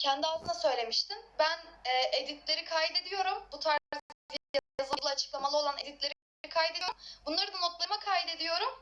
Kendi ağzına söylemiştin. Ben e, editleri kaydediyorum. Bu tarz yazılı açıklamalı olan editleri kaydediyorum. Bunları da notlarıma kaydediyorum.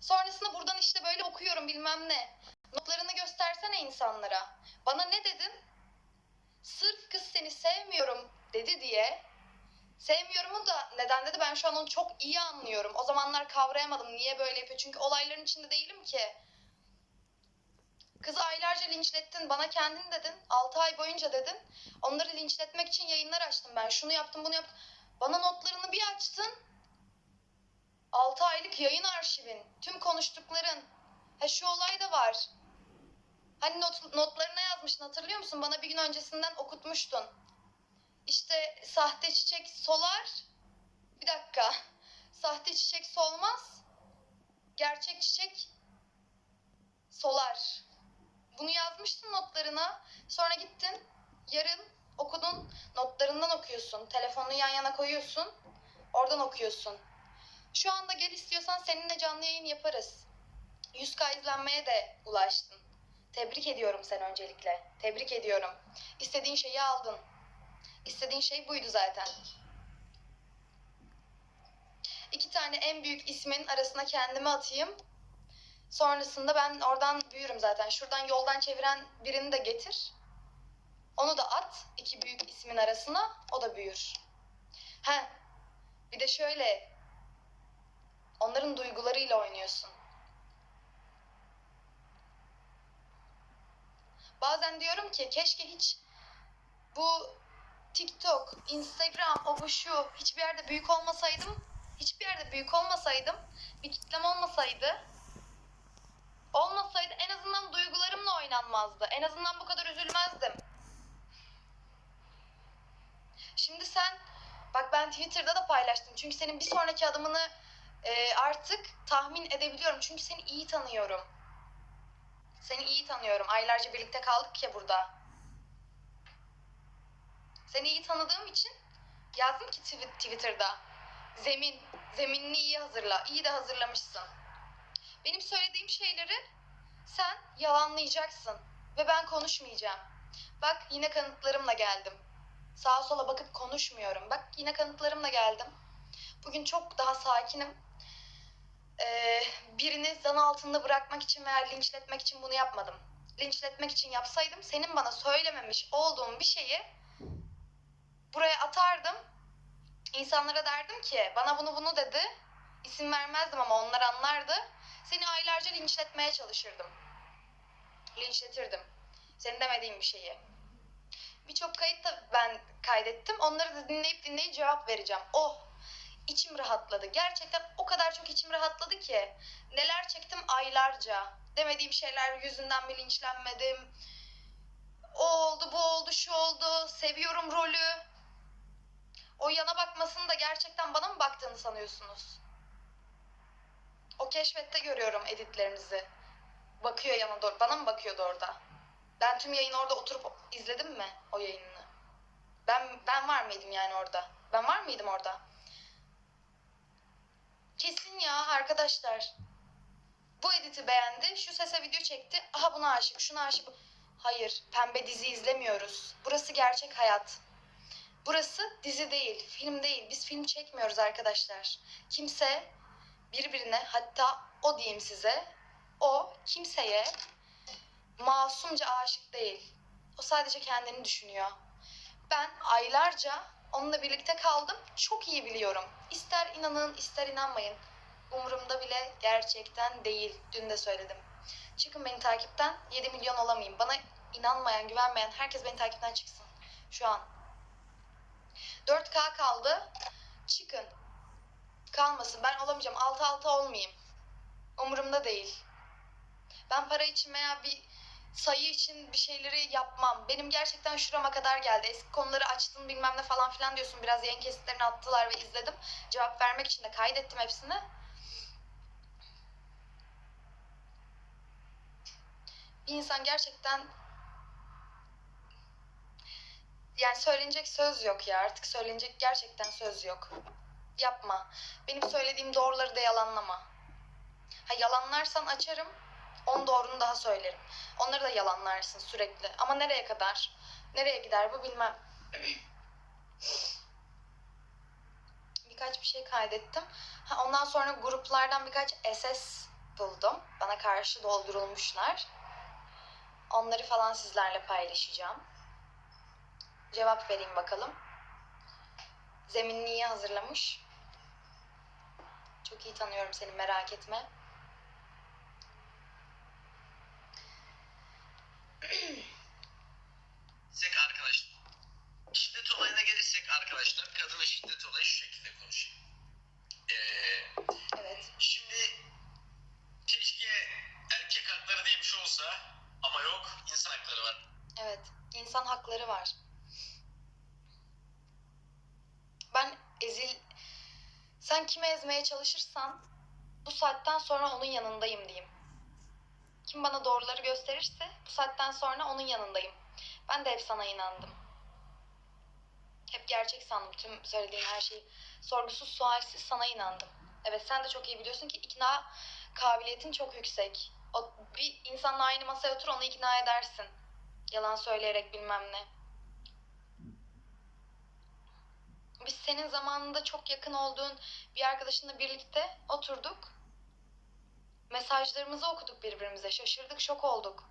Sonrasında buradan işte böyle okuyorum bilmem ne. Notlarını göstersene insanlara. Bana ne dedin? Sırf kız seni sevmiyorum dedi diye. Sevmiyorumu da neden dedi ben şu an onu çok iyi anlıyorum. O zamanlar kavrayamadım niye böyle yapıyor. Çünkü olayların içinde değilim ki. Kızı aylarca linçlettin. Bana kendin dedin. 6 ay boyunca dedin. Onları linçletmek için yayınlar açtım ben. Şunu yaptım bunu yaptım. Bana notlarını bir açtın. 6 aylık yayın arşivin. Tüm konuştukların. Ha şu olay da var. Hani not, notlarına yazmıştın hatırlıyor musun? Bana bir gün öncesinden okutmuştun. İşte sahte çiçek solar. Bir dakika. Sahte çiçek solmaz. Gerçek çiçek solar. Bunu yazmıştın notlarına. Sonra gittin. Yarın okudun. Notlarından okuyorsun. Telefonunu yan yana koyuyorsun. Oradan okuyorsun. Şu anda gel istiyorsan seninle canlı yayın yaparız. 100k izlenmeye de ulaştın. Tebrik ediyorum seni öncelikle. Tebrik ediyorum. İstediğin şeyi aldın. İstediğin şey buydu zaten. İki tane en büyük ismin arasına kendimi atayım. Sonrasında ben oradan büyürüm zaten. Şuradan yoldan çeviren birini de getir. Onu da at iki büyük ismin arasına. O da büyür. He. Bir de şöyle. Onların duygularıyla oynuyorsun. Bazen diyorum ki keşke hiç bu TikTok, Instagram, o bu şu hiçbir yerde büyük olmasaydım, hiçbir yerde büyük olmasaydım, bir kitlem olmasaydı, olmasaydı en azından duygularımla oynanmazdı. En azından bu kadar üzülmezdim. Şimdi sen, bak ben Twitter'da da paylaştım. Çünkü senin bir sonraki adımını e, artık tahmin edebiliyorum. Çünkü seni iyi tanıyorum. Seni iyi tanıyorum. Aylarca birlikte kaldık ya burada. Seni iyi tanıdığım için yazdım ki tw- Twitter'da. Zemin, zeminini iyi hazırla. İyi de hazırlamışsın. Benim söylediğim şeyleri sen yalanlayacaksın. Ve ben konuşmayacağım. Bak yine kanıtlarımla geldim. Sağa sola bakıp konuşmuyorum. Bak yine kanıtlarımla geldim. Bugün çok daha sakinim. Ee, birini zan altında bırakmak için veya linçletmek için bunu yapmadım. Linçletmek için yapsaydım senin bana söylememiş olduğun bir şeyi buraya atardım. İnsanlara derdim ki bana bunu bunu dedi. İsim vermezdim ama onlar anlardı. Seni aylarca linçletmeye çalışırdım. Linçletirdim. Senin demediğin bir şeyi. Birçok kayıt da ben kaydettim. Onları da dinleyip dinleyip cevap vereceğim. Oh içim rahatladı. Gerçekten o kadar çok içim rahatladı ki. Neler çektim aylarca. Demediğim şeyler yüzünden mi linçlenmedim. O oldu, bu oldu, şu oldu. Seviyorum rolü. O yana bakmasını da gerçekten bana mı baktığını sanıyorsunuz? O keşfette görüyorum editlerinizi. Bakıyor yana doğru. Bana mı bakıyordu orada? Ben tüm yayını orada oturup izledim mi o yayınını? Ben ben var mıydım yani orada? Ben var mıydım orada? Kesin ya arkadaşlar. Bu editi beğendi. Şu sese video çekti. Aha buna aşık, şuna aşık. Hayır, pembe dizi izlemiyoruz. Burası gerçek hayat. Burası dizi değil, film değil. Biz film çekmiyoruz arkadaşlar. Kimse birbirine hatta o diyeyim size o kimseye masumca aşık değil. O sadece kendini düşünüyor. Ben aylarca onunla birlikte kaldım. Çok iyi biliyorum. İster inanın ister inanmayın. Umurumda bile gerçekten değil. Dün de söyledim. Çıkın beni takipten 7 milyon olamayayım. Bana inanmayan, güvenmeyen herkes beni takipten çıksın. Şu an. 4K kaldı. Çıkın. Kalmasın. Ben olamayacağım. 6-6 olmayayım. Umurumda değil. Ben para için veya bir sayı için bir şeyleri yapmam. Benim gerçekten şurama kadar geldi. Eski konuları açtın bilmem ne falan filan diyorsun. Biraz yayın kesitlerini attılar ve izledim. Cevap vermek için de kaydettim hepsini. Bir insan gerçekten yani söylenecek söz yok ya. Artık söylenecek gerçekten söz yok. Yapma. Benim söylediğim doğruları da yalanlama. Ha yalanlarsan açarım. On doğrunu daha söylerim. Onları da yalanlarsın sürekli. Ama nereye kadar? Nereye gider bu bilmem. Birkaç bir şey kaydettim. Ha, ondan sonra gruplardan birkaç SS buldum. Bana karşı doldurulmuşlar. Onları falan sizlerle paylaşacağım. Cevap vereyim bakalım. Zeminliği hazırlamış. Çok iyi tanıyorum seni merak etme. Gelirsek arkadaşlar. Şiddet olayına gelirsek arkadaşlar kadına şiddet olayı şu şekilde konuşayım. Ee, Evet. şimdi keşke erkek hakları diye bir şey olsa ama yok insan hakları var. Evet. İnsan hakları var. Ben ezil... Sen kime ezmeye çalışırsan bu saatten sonra onun yanındayım diyeyim. Kim bana doğruları gösterirse bu saatten sonra onun yanındayım. Ben de hep sana inandım. Hep gerçek sandım tüm söylediğin her şeyi. Sorgusuz sualsiz sana inandım. Evet sen de çok iyi biliyorsun ki ikna kabiliyetin çok yüksek. O, bir insanla aynı masaya otur onu ikna edersin. Yalan söyleyerek bilmem ne. Biz senin zamanında çok yakın olduğun bir arkadaşınla birlikte oturduk. Mesajlarımızı okuduk birbirimize. Şaşırdık, şok olduk.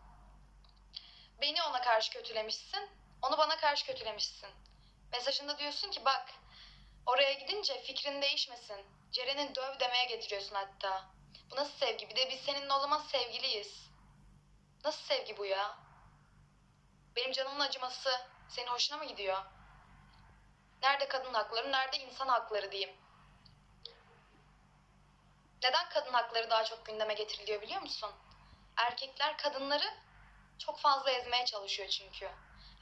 Beni ona karşı kötülemişsin. Onu bana karşı kötülemişsin. Mesajında diyorsun ki bak oraya gidince fikrin değişmesin. Ceren'in döv demeye getiriyorsun hatta. Bu nasıl sevgi? Bir de biz seninle o zaman sevgiliyiz. Nasıl sevgi bu ya? Benim canımın acıması senin hoşuna mı gidiyor? Nerede kadın hakları, nerede insan hakları diyeyim. Neden kadın hakları daha çok gündeme getiriliyor biliyor musun? Erkekler kadınları çok fazla ezmeye çalışıyor çünkü.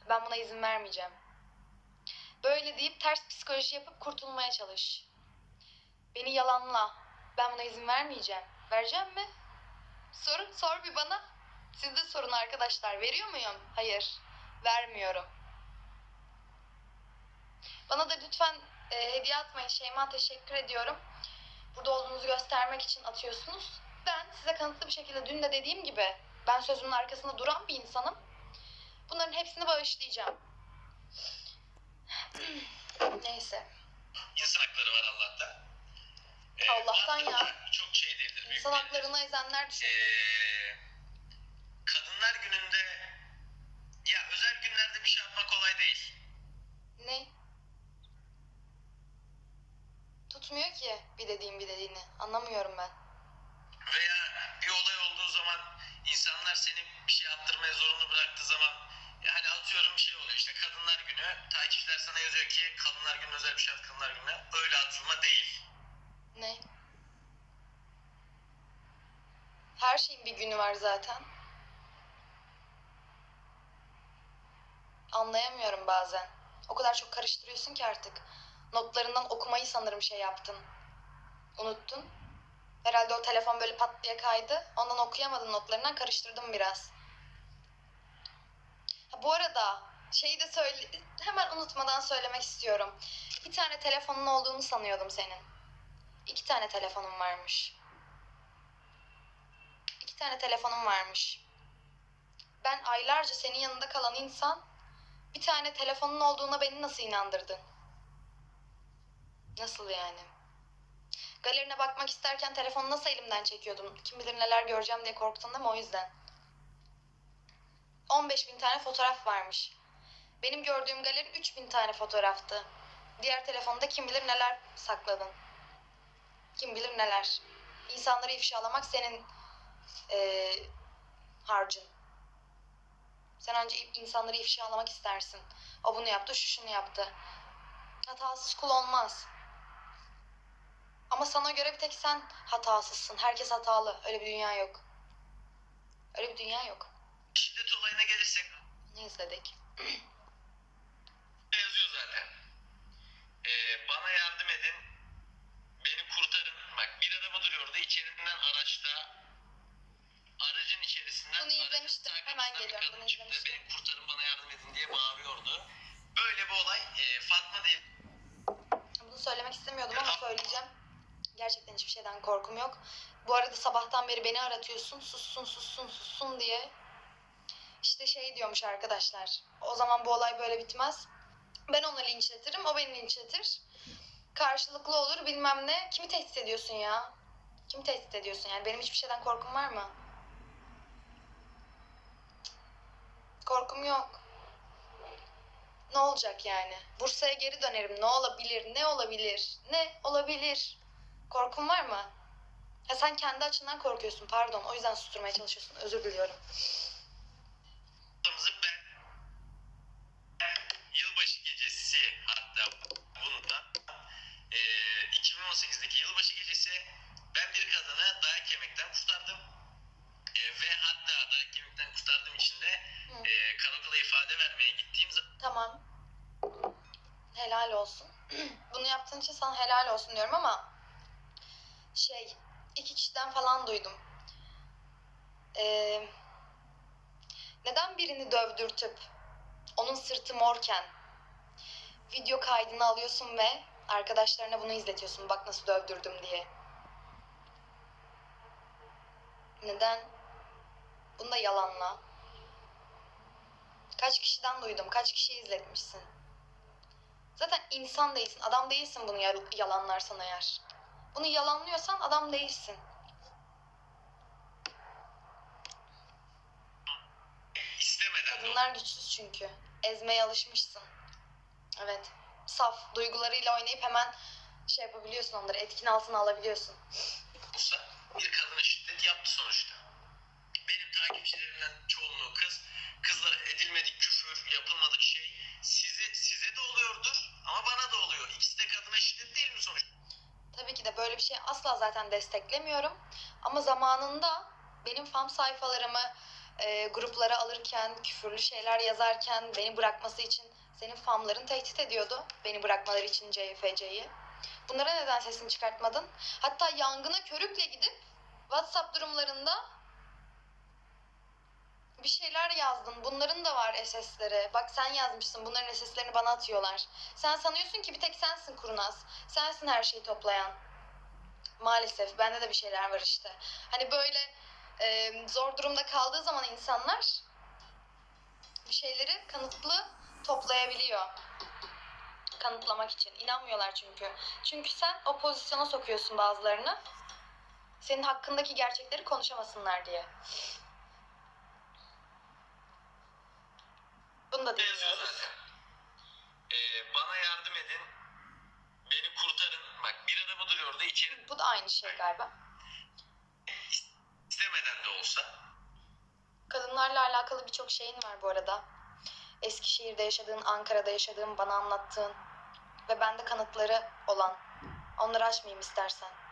Ben buna izin vermeyeceğim. Böyle deyip ters psikoloji yapıp kurtulmaya çalış. Beni yalanla. Ben buna izin vermeyeceğim. Vereceğim mi? Sorun, sor bir bana. Siz de sorun arkadaşlar. Veriyor muyum? Hayır. Vermiyorum. Bana da lütfen e, hediye atmayın. Şeyma teşekkür ediyorum. Burada olduğunuzu göstermek için atıyorsunuz. Ben size kanıtlı bir şekilde dün de dediğim gibi ben sözümün arkasında duran bir insanım. Bunların hepsini bağışlayacağım. Neyse. İnsan hakları var Allah'ta. Ee, Allah'tan ya. Çok şey değildir. İnsan haklarını ezenler düşün. Ee, kadınlar gününde ya özel günlerde bir şey yapmak kolay değil. Ne? Tutmuyor ki bir dediğim bir dediğini. Anlamıyorum ben. Veya bir olay olduğu zaman insanlar seni bir şey attırmaya zorunlu bıraktığı zaman yani atıyorum bir şey oluyor işte kadınlar günü takipçiler sana yazıyor ki kadınlar günü özel bir şey at kadınlar günü öyle atılma değil. Ne? Her şeyin bir günü var zaten. Anlayamıyorum bazen. O kadar çok karıştırıyorsun ki artık. Notlarından okumayı sanırım şey yaptın. Unuttun. Herhalde o telefon böyle pat diye kaydı. Ondan okuyamadın notlarından karıştırdım biraz. Ha, bu arada şeyi de söyle hemen unutmadan söylemek istiyorum. Bir tane telefonun olduğunu sanıyordum senin. İki tane telefonum varmış. İki tane telefonum varmış. Ben aylarca senin yanında kalan insan bir tane telefonun olduğuna beni nasıl inandırdın? Nasıl yani? Galerine bakmak isterken telefonu nasıl elimden çekiyordum? Kim bilir neler göreceğim diye korktun değil mi o yüzden? 15 bin tane fotoğraf varmış. Benim gördüğüm galeri 3 bin tane fotoğraftı. Diğer telefonda kim bilir neler sakladın. Kim bilir neler. İnsanları ifşalamak senin eee, harcın. Sen ancak insanları ifşalamak istersin. O bunu yaptı, şu şunu yaptı. Hatasız kul olmaz. Ama sana göre bir tek sen hatasızsın. Herkes hatalı. Öyle bir dünya yok. Öyle bir dünya yok. Şiddet olayına gelirsek Ne izledik? yazıyor zaten. Ee, bana yardım edin. Beni kurtarın. Bak bir araba duruyordu. İçerinden araçta aracın içerisinden Bunu aracın izlemiştim. sağ Hemen kapısından bir geliyorum. kadın Bunu çıktı. izlemiştim. Beni kurtarın bana yardım edin diye bağırıyordu. Böyle bir olay e, Fatma diye Bunu söylemek istemiyordum ama söyleyeceğim. Şeyden korkum yok. Bu arada sabahtan beri beni aratıyorsun. Sussun sussun sussun diye. İşte şey diyormuş arkadaşlar. O zaman bu olay böyle bitmez. Ben onu linçletirim, o beni linçletir. Karşılıklı olur bilmem ne. Kimi tehdit ediyorsun ya? Kimi tehdit ediyorsun yani? Benim hiçbir şeyden korkum var mı? Korkum yok. Ne olacak yani? Bursa'ya geri dönerim. Ne olabilir? Ne olabilir? Ne olabilir? Korkun var mı? Ya sen kendi açından korkuyorsun. Pardon. O yüzden susturmaya çalışıyorsun. Özür diliyorum. Yaptığımızı ben yılbaşı gecesi hatta bunu da e, 2018'deki yılbaşı gecesi ben bir kadını dayak yemekten kurtardım. E, ve hatta dayak yemekten kurtardığım için de e, karakola ifade vermeye gittiğim zaman Tamam. Helal olsun. Bunu yaptığın için sana helal olsun diyorum ama şey iki kişiden falan duydum. Ee, neden birini dövdürtüp onun sırtı morken video kaydını alıyorsun ve arkadaşlarına bunu izletiyorsun bak nasıl dövdürdüm diye. Neden? Bunu da yalanla. Kaç kişiden duydum, kaç kişiye izletmişsin. Zaten insan değilsin, adam değilsin bunu yal- yalanlarsan eğer. Bunu yalanlıyorsan adam değilsin. istemeden de Kadınlar güçsüz çünkü. Ezmeye alışmışsın. Evet. Saf, duygularıyla oynayıp hemen şey yapabiliyorsun onları, etkin altına alabiliyorsun. olsa bir kadına şiddet yaptı sonuçta. Benim takipçilerimden çoğunluğu kız. Kızlara edilmedik küfür, yapılmadık şey size, size de oluyordur ama bana da oluyor. İkisi de kadına şiddet değil mi sonuçta? Tabii ki de böyle bir şey asla zaten desteklemiyorum. Ama zamanında benim fan sayfalarımı e, gruplara alırken, küfürlü şeyler yazarken beni bırakması için senin fanların tehdit ediyordu. Beni bırakmaları için CFC'yi. Bunlara neden sesini çıkartmadın? Hatta yangına körükle gidip WhatsApp durumlarında bir şeyler yazdın. Bunların da var SS'leri. Bak sen yazmışsın. Bunların SS'lerini bana atıyorlar. Sen sanıyorsun ki bir tek sensin kurnaz. Sensin her şeyi toplayan. Maalesef bende de bir şeyler var işte. Hani böyle e, zor durumda kaldığı zaman insanlar bir şeyleri kanıtlı toplayabiliyor. Kanıtlamak için. İnanmıyorlar çünkü. Çünkü sen o pozisyona sokuyorsun bazılarını. Senin hakkındaki gerçekleri konuşamasınlar diye. Bunu da yazıyor zaten? Ee, bana yardım edin. Beni kurtarın. Bak bir araba duruyor da içeri Bu da aynı şey galiba. istemeden de olsa. Kadınlarla alakalı birçok şeyin var bu arada. Eskişehir'de yaşadığın, Ankara'da yaşadığın, bana anlattığın ve bende kanıtları olan. Onları açmayayım istersen.